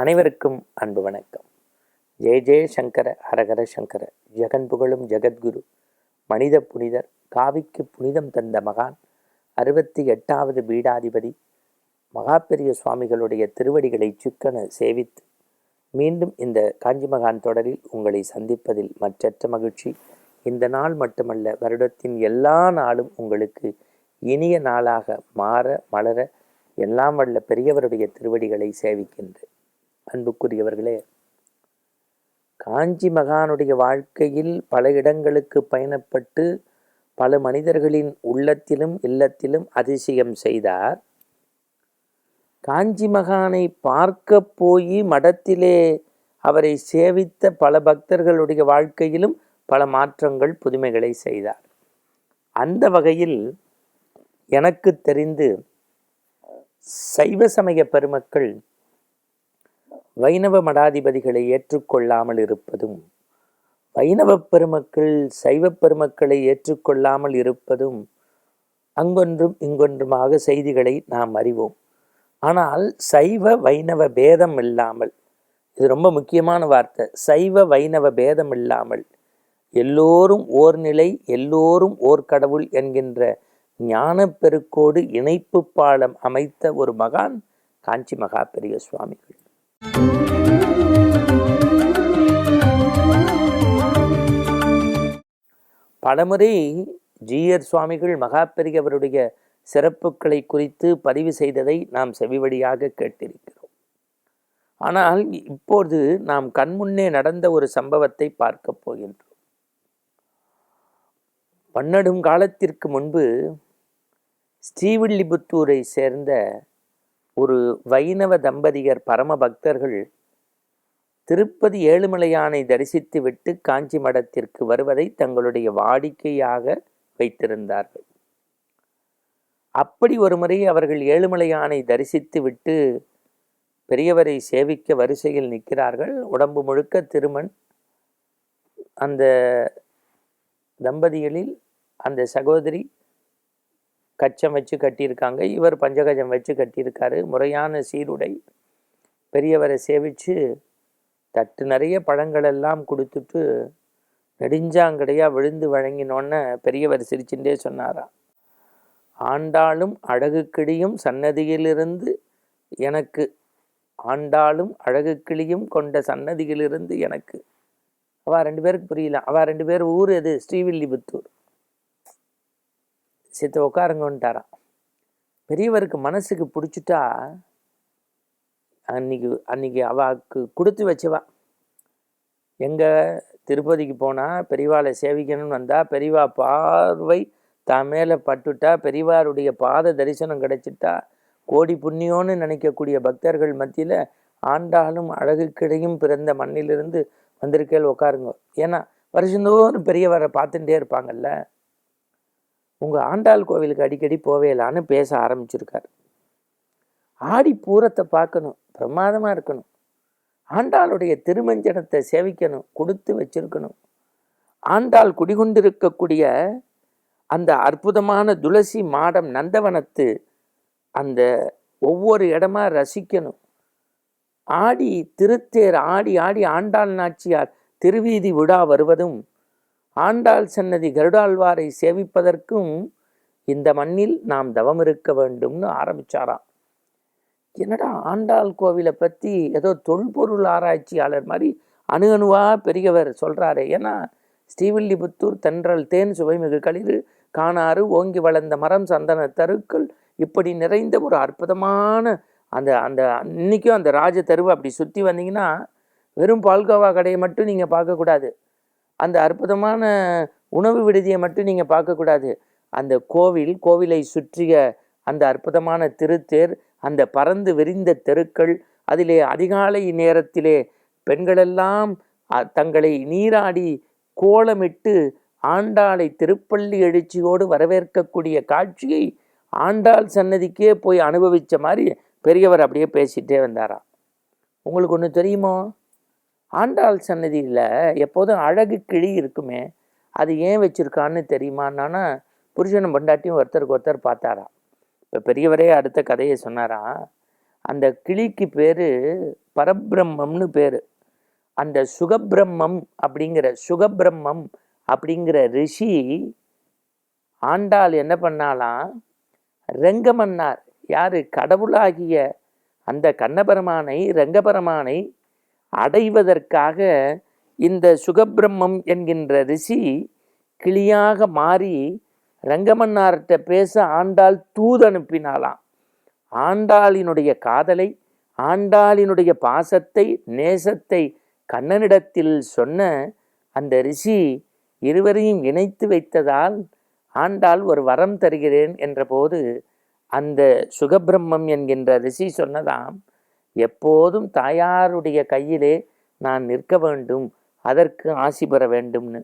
அனைவருக்கும் அன்பு வணக்கம். ஜெய ஜெய சங்கர ஹரஹர சங்கர. ஜெகன் புகழும் ஜெகத்குரு. மனித புனிதர் காவிக்கு புனிதம் தந்த மகான் அறுபத்தி எட்டாவது பீடாதிபதி. மகாபெரிய சுவாமிகளுடைய திருவடிகளை சுக்கன சேவித்து மீண்டும் இந்த காஞ்சி மகான் தொடரில் உங்களை சந்திப்பதில் மற்றற்ற மகிழ்ச்சி. இந்த நாள் மட்டுமல்ல வருடத்தின் எல்லா நாளும் உங்களுக்கு இனிய நாளாக மாற மலர எல்லாம் வல்ல பெரியவருடைய திருவடிகளை சேவிக்கின்றேன் அன்புக்குரியவர்களே காஞ்சி மகானுடைய வாழ்க்கையில் பல இடங்களுக்கு பயணப்பட்டு பல மனிதர்களின் உள்ளத்திலும் இல்லத்திலும் அதிசயம் செய்தார். காஞ்சி மகானை பார்க்க போய் மடத்திலே அவரை சேவித்த பல பக்தர்களுடைய வாழ்க்கையிலும் பல மாற்றங்கள் புதுமைகளை செய்தார். அந்த வகையில் எனக்கு தெரிந்து சைவ சமய பெருமக்கள் வைணவ மடாதிபதிகளை ஏற்றுக்கொள்ளாமல் இருப்பதும் வைணவ பெருமக்கள் சைவ பெருமக்களை ஏற்றுக்கொள்ளாமல் இருப்பதும் அங்கொன்றும் இங்கொன்றுமாக செய்திகளை நாம் அறிவோம். ஆனால் சைவ வைணவ பேதம் இல்லாமல் இது ரொம்ப முக்கியமான வார்த்தை சைவ வைணவ பேதம் இல்லாமல் எல்லோரும் ஓர் நிலை எல்லோரும் ஓர் கடவுள் என்கின்ற ஞான பெருக்கோடு இணைப்பு பாலம் அமைத்த ஒரு மகான் காஞ்சி மகா பெரிய சுவாமிகள். பலமுறை ஜீயர் சுவாமிகள் மகா பெரியவருடைய சிறப்புகளை குறித்து பதிவு செய்ததை நாம் செவிவழியாக கேட்டிருக்கிறோம். ஆனால் இப்போது நாம் கண்முன்னே நடந்த ஒரு சம்பவத்தை பார்க்க போகின்றோம். பன்னெடும் காலத்திற்கு முன்பு ஸ்ரீவில்லிபுத்தூரை சேர்ந்த ஒரு வைணவ தம்பதியர் பரம பக்தர்கள் திருப்பதி ஏழுமலையானை தரிசித்துவிட்டு காஞ்சி மடத்திற்கு வருவதை தங்களுடைய வாடிக்கையாக வைத்திருந்தார்கள். அப்படி ஒரு முறை அவர்கள் ஏழுமலையானை தரிசித்து விட்டு பெரியவரை சேவிக்க வரிசையில் நிற்கிறார்கள். உடம்பு முழுக்க திருமண். அந்த தம்பதிகளில் அந்த சகோதரி கச்சம் வச்சு கட்டியிருக்காங்க. இவர் பஞ்சகஜம் வச்சு கட்டியிருக்காரு. முறையான சீருடை. பெரியவரை சேவித்து தட்டு நிறைய பழங்களெல்லாம் கொடுத்துட்டு நெடுஞ்சாங்கடையாக விழுந்து வழங்கினோன்னு பெரியவர் சிரிச்சுட்டே சொன்னாராம் ஆண்டாளும் அழகு கிளியும் சன்னதியிலிருந்து எனக்கு ஆண்டாளும் அழகு கிளியும் கொண்ட சன்னதியிலிருந்து எனக்கு. அவ ரெண்டு பேருக்கு புரியல. அவ ரெண்டு பேர் ஊர் எது? ஸ்ரீவில்லிபுத்தூர். சித்த உட்காருங்கன்ட்டாராம் பெரியவருக்கு மனசுக்கு பிடிச்சிட்டா அன்னைக்கு அன்னைக்கு அவாக்கு கொடுத்து வச்சவா. எங்க திருப்பதிக்கு போனால் பெரியவாளை சேவிக்கணும்னு வந்தால் பெரியவா பார்வை தான் மேலே பட்டுட்டா பெரியவாருடைய பாத தரிசனம் கிடைச்சிட்டா கோடி புண்ணியோன்னு நினைக்கக்கூடிய பக்தர்கள் மத்தியில் ஆண்டாலும் அழகு கிடையும் பிறந்த மண்ணிலிருந்து வந்திருக்கேள் உட்காருங்க ஏன்னா வருஷந்தோறும் பெரியவரை பார்த்துட்டே இருப்பாங்கல்ல. உங்கள் ஆண்டாள் கோவிலுக்கு அடிக்கடி போவேலான்னு பேச ஆரம்பிச்சிருக்கார். ஆடி பூரத்தை பார்க்கணும் பிரமாதமாக இருக்கணும். ஆண்டாளுடைய திருமஞ்சனத்தை சேவிக்கணும் கொடுத்து வச்சிருக்கணும். ஆண்டாள் குடிகொண்டிருக்கக்கூடிய அந்த அற்புதமான துளசி மாடம் நந்தவனத்து அந்த ஒவ்வொரு இடமா ரசிக்கணும். ஆடி திருத்தேர் ஆடி ஆடி ஆண்டாள் நாச்சியார் திருவீதி விழா வருவதும் ஆண்டாள் சன்னதி கருடாழ்வாரை சேவிப்பதற்கும் இந்த மண்ணில் நாம் தவம் இருக்க வேண்டும்னு ஆரம்பிச்சாராம் என்னடா ஆண்டாள் கோவிலை பற்றி ஏதோ தொல்பொருள் ஆராய்ச்சியாளர் மாதிரி அணு அணுவாக பெரியவர் சொல்கிறாரு ஏன்னா ஸ்ரீவில்லிபுத்தூர் தென்றல் தேன் சுவைமிகு களிறு காணாறு ஓங்கி வளர்ந்த மரம் சந்தன தருக்கள் இப்படி நிறைந்த ஒரு அற்புதமான அந்த அந்த இன்றைக்கும் அந்த ராஜ தெருவை அப்படி சுற்றி வந்தீங்கன்னா வெறும் பால்கோவா கடையை மட்டும் நீங்கள் பார்க்கக்கூடாது. அந்த அற்புதமான உணவு விடுதியை மட்டும் நீங்கள் பார்க்கக்கூடாது. அந்த கோவில் கோவிலை சுற்றிய அந்த அற்புதமான திருத்தேர் அந்த பறந்து விரிந்த தெருக்கள் அதிலே அதிகாலை நேரத்திலே பெண்களெல்லாம் தங்களை நீராடி கோலமிட்டு ஆண்டாளை திருப்பள்ளி எழுச்சியோடு வரவேற்கக்கூடிய காட்சியை ஆண்டாள் சன்னதிக்கே போய் அனுபவித்த மாதிரி பெரியவர் அப்படியே பேசிகிட்டே வந்தாராம். உங்களுக்கு ஒன்று தெரியுமோ? ஆண்டாள் சன்னதியில் எப்போதும் அழகு கிளி இருக்குமே அது ஏன் வச்சுருக்கான்னு தெரியுமான்னா புருஷனும் பொண்டாட்டியும் ஒருத்தருக்கு ஒருத்தர் பார்த்தாராம். இப்போ பெரியவரே அடுத்த கதையை சொன்னாராம். அந்த கிளிக்கு பேர் பரபிரம்மம்னு பேர். அந்த சுகபிரம்மம் அப்படிங்கிற சுகபிரம்மம் அப்படிங்கிற ரிஷி ஆண்டாள் என்ன பண்ணாலாம் ரெங்கமன்னார். யார்? கடவுளாகிய அந்த கண்ணபெருமானை ரெங்கபெருமானை அடைவதற்காக இந்த சுகபிரம்மம் என்கின்ற ரிஷி கிளியாக மாறி ரங்கமன்னார்கிட்ட பேச ஆண்டாள் தூது அனுப்பினாளாம். ஆண்டாளினுடைய காதலை ஆண்டாளினுடைய பாசத்தை நேசத்தை கண்ணனிடத்தில் சொன்ன அந்த ரிஷி இருவரையும் இணைத்து வைத்ததால் ஆண்டாள் ஒரு வரம் தருகிறேன் என்றபோது அந்த சுகபிரம்மம் என்கின்ற ரிஷி சொன்னதாம் எப்போதும் தாயாருடைய கையிலே நான் நிற்க வேண்டும் அதற்கு ஆசி பெற வேண்டும்னு.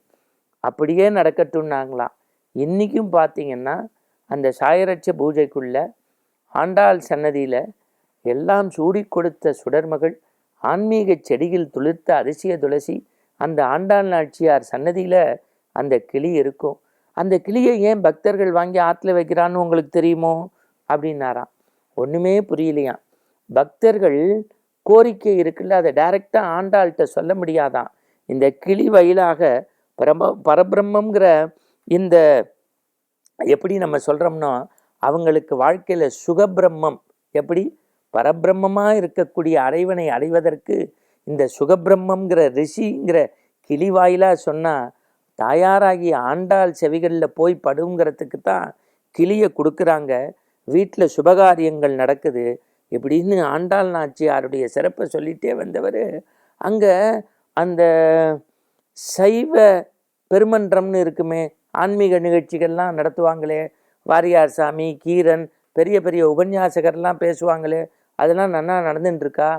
அப்படியே நடக்கட்டும்னாங்களாம் இன்றைக்கும் பார்த்தீங்கன்னா அந்த சாயரட்ச பூஜைக்குள்ள ஆண்டாள் சன்னதியில் எல்லாம் சூடி கொடுத்த சுடர்மகள் ஆன்மீக செடியில் துளிர்த்த அதிசய துளசி அந்த ஆண்டாள் நாச்சியார் சன்னதியில் அந்த கிளி இருக்கும். அந்த கிளியை ஏன் பக்தர்கள் வாங்கி ஆற்றுல வைக்கிறான்னு உங்களுக்கு தெரியுமோ? அப்படின்னாராம். ஒன்றுமே புரியலையாம். பக்தர்கள் கோரிக்கை இருக்குல்ல அதை டைரெக்டாக ஆண்டாள்கிட்ட சொல்ல முடியாதான். இந்த கிளி வயலாக பரம பரபிரம்மங்கிற இந்த எப்படி நம்ம சொல்கிறோம்னா அவங்களுக்கு வாழ்க்கையில் சுகபிரம்மம் எப்படி? பரபிரம்மமாக இருக்கக்கூடிய அறைவனை அடைவதற்கு இந்த சுகபிரம்மங்கிற ரிஷிங்கிற கிளி வாயிலாக சொன்னால் தாயாராகி ஆண்டாள் செவிகளில் போய் படுங்கிறதுக்கு தான் கிளியை கொடுக்குறாங்க. வீட்டில் சுபகாரியங்கள் நடக்குது. இப்படின்னு ஆண்டாள் நாச்சியாருடைய சிறப்பை சொல்லிகிட்டே வந்தவர். அங்கே அந்த சைவ பெருமன்றம்னு இருக்குமே ஆன்மீக நிகழ்ச்சிகள்லாம் நடத்துவாங்களே வாரியார் சாமி கீரன் பெரிய பெரிய உபன்யாசகர்லாம் பேசுவாங்களே அதெல்லாம் நன்னா நடந்துட்டுருக்கா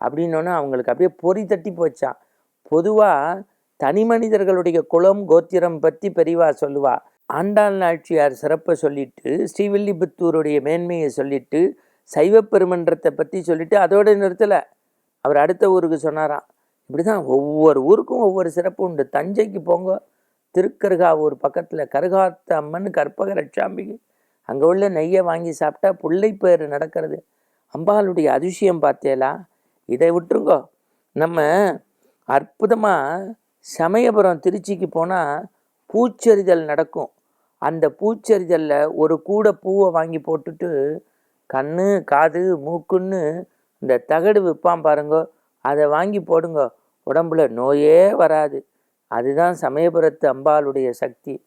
அப்படின்னோன்னே அவங்களுக்கு அப்படியே பொறி தட்டி போச்சான் பொதுவாக தனி மனிதர்களுடைய குலம் கோத்திரம் பற்றி பெரியவா சொல்லுவா. ஆண்டாள் நாச்சியார் சிறப்பை சொல்லிட்டு ஸ்ரீவில்லிபுத்தூருடைய மேன்மையை சொல்லிட்டு சைவ பெருமன்றத்தை பற்றி சொல்லிட்டு அதோட நிறுத்தலை. அவர் அடுத்த ஊருக்கு சொன்னாராம் இப்படி தான் ஒவ்வொரு ஊருக்கும் ஒவ்வொரு சிறப்பு உண்டு. தஞ்சைக்கு போங்க. திருக்கருகாவூர் பக்கத்தில் கருகாத்த அம்மன் கற்பக ரட்சாம்பிகை அங்கே உள்ள நெய்யை வாங்கி சாப்பிட்டா பிள்ளை நடக்கிறது. அம்பாளுடைய அதிசயம் பார்த்தேலா? இதை விட்டுருங்கோ. நம்ம அற்புதமாக சமயபுரம் திருச்சிக்கு போனால் பூச்செறிதல் நடக்கும். அந்த பூச்சரிதலில் ஒரு கூடை பூவை வாங்கி போட்டுட்டு கண்ணு காது மூக்குன்னு இந்த தகடு விற்பான் பாருங்க. அதை வாங்கி போடுங்க. உடம்புல நோயே வராது. அதுதான் சமயபுரத்து அம்பாளுடைய சக்தி.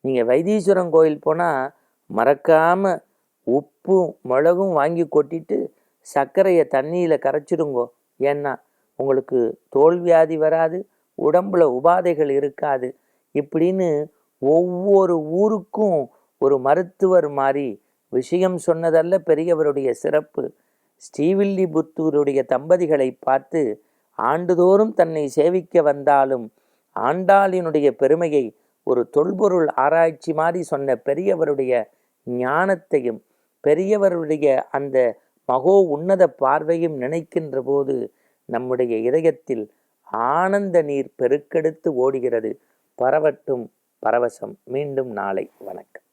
நீங்கள் வைத்தீஸ்வரன் கோயில் போனால் மறக்காமல் உப்பும் மிளகும் வாங்கி கொட்டிட்டு சர்க்கரையை தண்ணியில் கரைச்சிடுங்கோ. ஏன்னா உங்களுக்கு தோல்வியாதி வராது உடம்புல உபாதைகள் இருக்காது. இப்படின்னு ஒவ்வொரு ஊருக்கும் ஒரு மருத்துவர் மாதிரி விஷயம் சொன்னதல்ல பெரியவருடைய சிறப்பு. ஸ்ரீவில்லிபுத்தூருடைய தம்பதிகளை பார்த்து ஆண்டுதோறும் தன்னை சேவிக்க வந்தாலும் ஆண்டாளினுடைய பெருமையை ஒரு தொல்பொருள் ஆராய்ச்சி மாதிரி சொன்ன பெரியவருடைய ஞானத்தையும் பெரியவருடைய அந்த மகோ உன்னத பார்வையும் நினைக்கின்ற போது நம்முடைய இதயத்தில் ஆனந்த நீர் பெருக்கெடுத்து ஓடுகிறது. பரவட்டும் பரவசம். மீண்டும் நாளை. வணக்கம்.